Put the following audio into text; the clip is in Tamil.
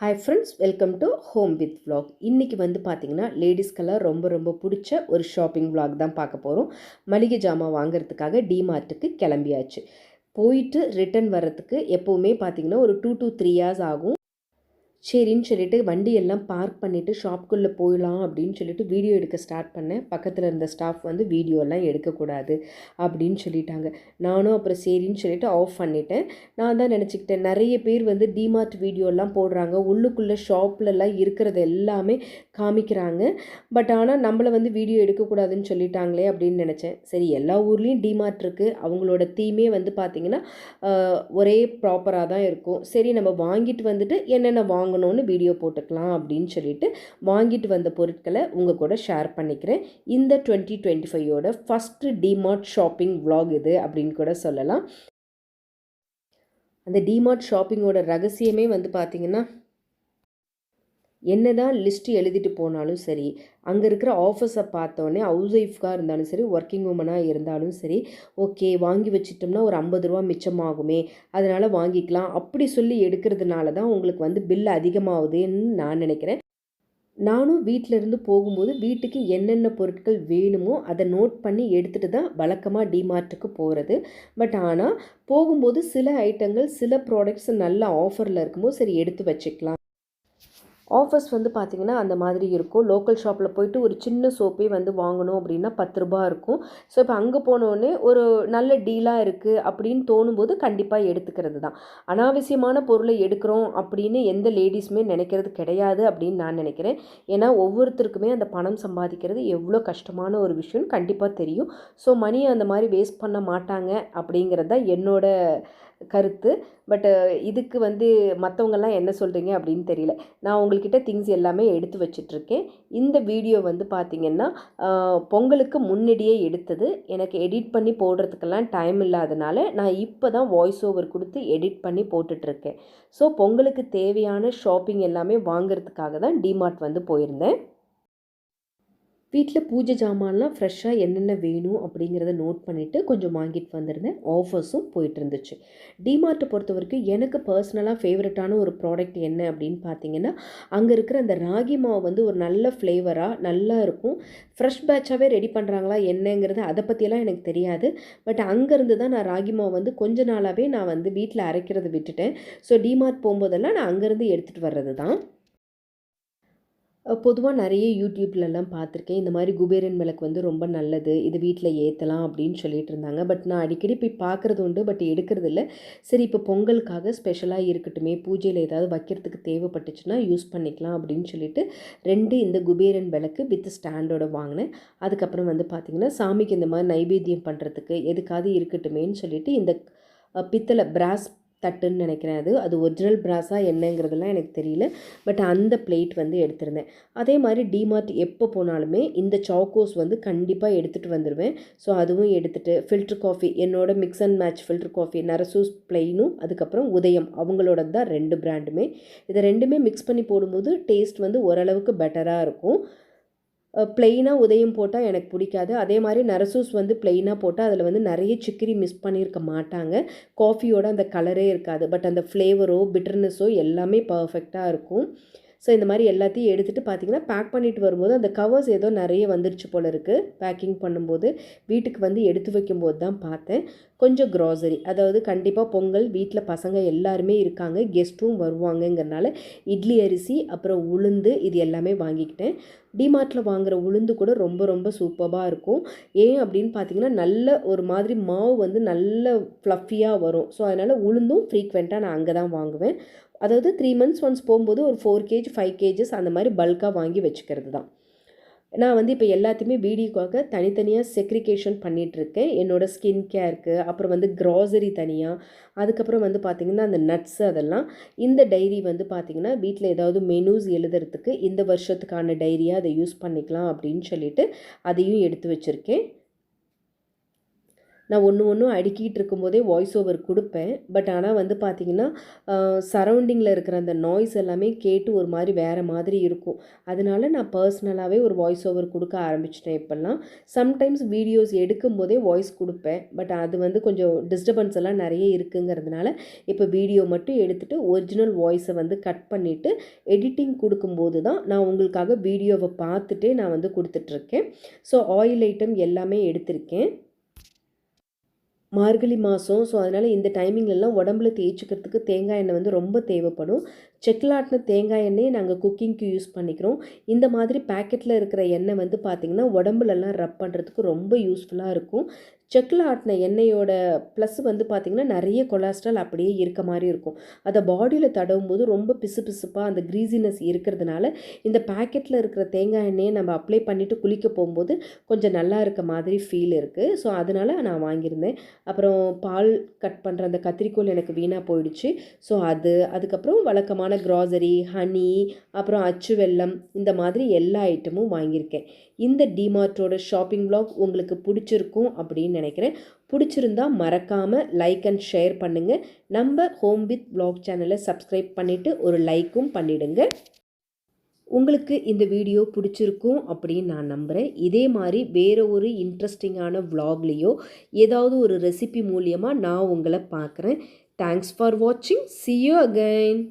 Hi friends welcome to home with vlog இன்றைக்கி வந்து பார்த்திங்கன்னா லேடிஸ்க்கெல்லாம் ரொம்ப ரொம்ப பிடிச்ச ஒரு ஷாப்பிங் விலாக் தான் பார்க்க போகிறோம் மளிகை ஜாமான் வாங்குறதுக்காக டிமார்ட்டுக்கு கிளம்பியாச்சு. போயிட்டு ரிட்டர்ன் வர்றதுக்கு எப்போவுமே பார்த்திங்கன்னா ஒரு டூ டூ த்ரீ ஹார்ஸ் ஆகும். சரின்னு சொல்லிட்டு வண்டியெல்லாம் பார்க் பண்ணிவிட்டு ஷாப்குள்ளே போயிடலாம் அப்படின்னு சொல்லிட்டு வீடியோ எடுக்க ஸ்டார்ட் பண்ணேன். பக்கத்தில் இருந்த ஸ்டாஃப் வந்து வீடியோலாம் எடுக்கக்கூடாது அப்படின்னு சொல்லிட்டாங்க. நானும் அப்புறம் சரின்னு சொல்லிட்டு ஆஃப் பண்ணிட்டேன். நான் தான் நினச்சிக்கிட்டேன் நிறைய பேர் வந்து டிமார்ட் வீடியோலாம் போடுறாங்க. உள்ளுக்குள்ளே ஷாப்லலாம் இருக்கிறது எல்லாமே காமிக்கிறாங்க. பட் ஆனால் நம்மளை வந்து வீடியோ எடுக்கக்கூடாதுன்னு சொல்லிட்டாங்களே அப்படின்னு நினச்சேன். சரி எல்லா ஊர்லேயும் டிமார்ட் இருக்குது அவங்களோட தீமே வந்து பார்த்திங்கன்னா ஒரே ப்ராப்பராக தான் இருக்கும். சரி நம்ம வாங்கிட்டு வந்துட்டு என்னென்ன வாங்க வாங்கணும்னு வீடியோ போட்டுக்கலாம் அப்படின்னு சொல்லிட்டு வாங்கிட்டு வந்த பொருட்களை உங்கள் கூட ஷேர் பண்ணிக்கிறேன். இந்த டுவெண்ட்டி டுவெண்ட்டி ஃபைவோட ஃபஸ்ட்டு டிமார்ட் ஷாப்பிங் vlog இது அப்படின்னு கூட சொல்லலாம். அந்த டிமார்ட் ஷாப்பிங்கோட ரகசியமே வந்து பார்த்திங்கன்னா என்னதான் லிஸ்ட் எழுதிட்டு போனாலும் சரி அங்கே இருக்கிற ஆஃபர்ஸை பார்த்தோன்னே ஹவுஸ் ஒய்ஃப்காக இருந்தாலும் சரி ஒர்க்கிங் உமனாக இருந்தாலும் சரி ஓகே வாங்கி வச்சிட்டோம்னா ஒரு ஐம்பது ரூபா மிச்சமாகுமே அதனால் வாங்கிக்கலாம். அப்படி சொல்லி எடுக்கிறதுனால தான் உங்களுக்கு வந்து பில் அதிகமாகுதுன்னு நான் நினைக்கிறேன். நானும் வீட்டிலேருந்து போகும்போது வீட்டுக்கு என்னென்ன பொருட்கள் வேணுமோ அதை நோட் பண்ணி எடுத்துகிட்டு தான் வழக்கமாக டிமார்ட்டுக்கு போகிறது பட் ஆனால் போகும்போது சில ஐட்டங்கள் சில ப்ராடக்ட்ஸ் நல்ல ஆஃபரில் இருக்கும்போது சரி எடுத்து வச்சுக்கலாம். ஆஃபர்ஸ் வந்து பார்த்திங்கன்னா அந்த மாதிரி இருக்கும். லோக்கல் ஷாப்பில் போயிட்டு ஒரு சின்ன சோப்பே வந்து வாங்கணும் அப்படின்னா பத்து ரூபா இருக்கும். ஸோ இப்போ அங்கே போனோடனே ஒரு நல்ல டீலாக இருக்குது அப்படின்னு தோணும்போது கண்டிப்பாக எடுத்துக்கிறது தான். அனாவசியமான பொருளை எடுக்கிறோம் அப்படின்னு எந்த லேடிஸுமே நினைக்கிறது கிடையாது அப்படின்னு நான் நினைக்கிறேன். ஏன்னா ஒவ்வொருத்தருக்குமே அந்த பணம் சம்பாதிக்கிறது எவ்வளோ கஷ்டமான ஒரு விஷயம் கண்டிப்பாக தெரியும். ஸோ மணியை அந்த மாதிரி வேஸ்ட் பண்ண மாட்டாங்க அப்படிங்கிறது தான் என்னோட கருத்து. பட் இதுக்கு வந்து மற்றவங்கெல்லாம் என்ன சொல்கிறீங்க அப்படின்னு தெரியல. நான் உங்கள்கிட்ட திங்ஸ் எல்லாமே எடுத்து வச்சிட்ருக்கேன். இந்த வீடியோ வந்து பார்த்திங்கன்னா பொங்கலுக்கு முன்னாடியே எடுத்தது. எனக்கு எடிட் பண்ணி போடுறதுக்கெல்லாம் டைம் இல்லாதனால நான் இப்போ தான் வாய்ஸ் ஓவர் கொடுத்து எடிட் பண்ணி போட்டுட்ருக்கேன். ஸோ பொங்கலுக்கு தேவையான ஷாப்பிங் எல்லாமே வாங்குறதுக்காக தான் டிமார்ட் வந்து போயிருந்தேன். வீட்டில் பூஜை ஜாமான்லாம் ஃப்ரெஷ்ஷாக என்னென்ன வேணும் அப்படிங்கிறத நோட் பண்ணிவிட்டு கொஞ்சம் வாங்கிட்டு வந்திருந்தேன். ஆஃபர்ஸும் போயிட்டு இருந்துச்சு. டிமார்ட்டை பொறுத்த வரைக்கும் எனக்கு பர்சனலாக ஃபேவரட்டான ஒரு ப்ராடக்ட் என்ன அப்படின்னு பார்த்தீங்கன்னா அங்கே இருக்கிற அந்த ராகி மாவு வந்து ஒரு நல்ல ஃப்ளேவராக நல்லா இருக்கும். ஃப்ரெஷ் பேட்சாகவே ரெடி பண்ணுறாங்களா என்னங்கிறது அதை பற்றியெல்லாம் எனக்கு தெரியாது. பட் அங்கேருந்து தான் நான் ராகி மாவு வந்து கொஞ்ச நாளாகவே நான் வந்து வீட்டில் அரைக்கிறத விட்டுட்டேன். ஸோ டிமார்ட் போகும்போதெல்லாம் நான் அங்கேருந்து எடுத்துகிட்டு வர்றது தான் பொதுவாக நிறைய யூடியூப்லலாம் பார்த்துருக்கேன். இந்த மாதிரி குபேரன் விளக்கு வந்து ரொம்ப நல்லது. இது வீட்டில் ஏற்றலாம் அப்படின்னு சொல்லிட்டு இருந்தாங்க. பட் நான் அடிக்கடி போய் பார்க்குறது உண்டு. பட் எடுக்கிறது இல்லை. சரி இப்போ பொங்கலுக்காக ஸ்பெஷலாக இருக்கட்டுமே. பூஜையில் ஏதாவது வைக்கிறதுக்கு தேவைப்பட்டுச்சுன்னா யூஸ் பண்ணிக்கலாம் அப்படின்னு சொல்லிட்டு ரெண்டு இந்த குபேரன் விளக்கு வித் ஸ்டாண்டோட வாங்கினேன். அதுக்கப்புறம் வந்து பார்த்திங்கன்னா சாமிக்கு இந்த மாதிரி நைவேத்தியம் பண்ணுறதுக்கு எதுக்காவது இருக்கட்டுமேன்னு சொல்லிட்டு இந்த பித்தளை பிராஸ் தட்டுன்னு நினைக்கிறேன் அது. அது ஒரிஜினல் பிராஸா என்னங்கிறதுலாம் எனக்கு தெரியல. பட் அந்த பிளேட் வந்து எடுத்திருந்தேன். அதே மாதிரி டிமார்ட் எப்போ போனாலுமே இந்த சாக்கோஸ் வந்து கண்டிப்பாக எடுத்துகிட்டு வந்துடுவேன் ஸோ அதுவும் எடுத்துகிட்டு ஃபில்டர் காஃபி என்னோட mix and match filter coffee Narasus பிளெயினும் அதுக்கப்புறம் உதயம் அவங்களோட தான் ரெண்டு பிராண்டுமே இதை ரெண்டுமே மிக்ஸ் பண்ணி போடும்போது டேஸ்ட் வந்து ஓரளவுக்கு பெட்டராக இருக்கும். பிளெயினாக உதயம் போட்டால் எனக்கு பிடிக்காது. அதே மாதிரி நரசூஸ் வந்து பிளெயினாக போட்டால் அதில் வந்து நிறைய சிக்கிரி மிஸ் பண்ணியிருக்க மாட்டாங்க. காஃபியோட அந்த கலரே இருக்காது. பட் அந்த ஃப்ளேவரோ பிட்டர்னஸோ எல்லாமே பர்ஃபெக்டாக இருக்கும். ஸோ இந்த மாதிரி எல்லாத்தையும் எடுத்துகிட்டு பார்த்தீங்கன்னா பேக் பண்ணிட்டு வரும்போது அந்த கவர்ஸ் ஏதோ நிறைய வந்துருச்சு போல இருக்குது பேக்கிங் பண்ணும்போது வீட்டுக்கு வந்து எடுத்து வைக்கும்போது தான் பார்த்தேன். கொஞ்சம் க்ராசரி அதாவது கண்டிப்பாக பொங்கல் வீட்டில் பசங்க எல்லாருமே இருக்காங்க கெஸ்ட்டும் வருவாங்கங்கிறனால இட்லி அரிசி அப்புறம் உளுந்து இது எல்லாமே வாங்கிக்கிட்டேன். டிமார்ட்டில் வாங்குகிற உளுந்து கூட ரொம்ப ரொம்ப சூப்பராக இருக்கும். ஏன் அப்படின்னு பார்த்தீங்கன்னா நல்ல ஒரு மாதிரி மாவு வந்து நல்ல ஃப்ளஃபியாக வரும். ஸோ அதனால் உளுந்தும் ஃப்ரீக்வெண்ட்டாக நான் அங்கே தான் வாங்குவேன். அதாவது த்ரீ மந்த்ஸ் ஒன்ஸ் போகும்போது ஒரு ஃபோர் கேஜ் ஃபைவ் கேஜஸ் அந்த மாதிரி பல்காக வாங்கி வச்சுக்கிறது தான் நான் வந்து இப்போ எல்லாத்தையுமே வீடியோக்காக தனித்தனியாக செக்ரிகேஷன் பண்ணிகிட்ருக்கேன் என்னோடய ஸ்கின் கேருக்கு அப்புறம் வந்து க்ராசரி தனியாக அதுக்கப்புறம் வந்து பார்த்திங்கன்னா அந்த நட்ஸ் அதெல்லாம். இந்த டைரி வந்து பார்த்திங்கன்னா வீட்டில் ஏதாவது மெனூஸ் எழுதுறதுக்கு இந்த வருஷத்துக்கான டைரியாக அதை யூஸ் பண்ணிக்கலாம் அப்படின்னு சொல்லிட்டு அதையும் எடுத்து வச்சுருக்கேன். நான் ஒன்று ஒன்றும் அடுக்கிட்டு இருக்கும்போதே வாய்ஸ் ஓவர் கொடுப்பேன். பட் ஆனால் வந்து பார்த்திங்கன்னா சரௌண்டிங்கில் இருக்கிற அந்த நாய்ஸ் எல்லாமே கேட்டு ஒரு மாதிரி வேறு மாதிரி இருக்கும். அதனால நான் பர்சனலாகவே ஒரு வாய்ஸ் ஓவர் கொடுக்க ஆரம்பிச்சிட்டேன் இப்போல்லாம். சம்டைம்ஸ் வீடியோஸ் எடுக்கும்போதே வாய்ஸ் கொடுப்பேன். பட் அது வந்து கொஞ்சம் டிஸ்டர்பன்ஸ் எல்லாம் நிறைய இருக்குங்கிறதுனால இப்போ வீடியோ மட்டும் எடுத்துகிட்டு ஒரிஜினல் வாய்ஸை வந்து கட் பண்ணிவிட்டு எடிட்டிங் கொடுக்கும்போது தான் நான் உங்களுக்காக வீடியோவை பார்த்துட்டே நான் வந்து கொடுத்துட்ருக்கேன் ஸோ ஆயில் ஐட்டம் எல்லாமே எடுத்திருக்கேன். மார்கழி மாதம் ஸோ அதனால் இந்த டைமிங்லலாம் உடம்புல தேய்ச்சிக்கிறதுக்கு தேங்காய் எண்ணெய் வந்து ரொம்ப தேவைப்படும். செக்கிலாட்டின தேங்காய் எண்ணெயை நாங்கள் குக்கிங்க்கு யூஸ் பண்ணிக்கிறோம். இந்த மாதிரி பேக்கெட்டில் இருக்கிற எண்ணெய் வந்து பார்த்திங்கன்னா உடம்புலலாம் ரப் பண்ணுறதுக்கு ரொம்ப யூஸ்ஃபுல்லாக இருக்கும். செக்கில் ஆட்டின எண்ணெயோட ப்ளஸ் வந்து பார்த்திங்கன்னா நிறைய கொலஸ்ட்ரால் அப்படியே இருக்க மாதிரி இருக்கும். அதை பாடியில் தடவும் போது ரொம்ப பிசு பிசுப்பாக அந்த க்ரீசினஸ் இருக்கிறதுனால இந்த பேக்கெட்டில் இருக்கிற தேங்காய் எண்ணெயை நம்ம அப்ளை பண்ணிவிட்டு குளிக்க போகும்போது கொஞ்சம் நல்லா இருக்க மாதிரி ஃபீல் இருக்குது ஸோ அதனால் நான் வாங்கியிருந்தேன். அப்புறம் பால் கட் பண்ணுற அந்த கத்திரிக்கோல் எனக்கு வீணாக போயிடுச்சு. ஸோ அது அதுக்கப்புறம் வழக்கமான க்ராசரி ஹனி அப்புறம் அச்சு வெல்லம் இந்த மாதிரி எல்லா ஐட்டமும் வாங்கியிருக்கேன். இந்த டிமார்ட்டோட ஷாப்பிங் பிளாக் உங்களுக்கு பிடிச்சிருக்கும் அப்படின்னு நினைக்கிறேன். பிடிச்சிருந்தா மறக்காமல் லைக் அண்ட் ஷேர் பண்ணுங்கள் நம்ம ஹோம் வித் பிளாக் சேனலை சப்ஸ்கிரைப் பண்ணிவிட்டு ஒரு லைக்கும் பண்ணிவிடுங்க உங்களுக்கு இந்த வீடியோ பிடிச்சிருக்கும் அப்படின்னு நான் நம்புகிறேன் இதே மாதிரி வேறு ஒரு இன்ட்ரெஸ்டிங்கான விலாக்லேயோ ஏதாவது ஒரு ரெசிபி மூலியமாக நான் உங்களை பார்க்குறேன். தேங்க்ஸ் ஃபார் வாட்சிங் சி யூ அகைன்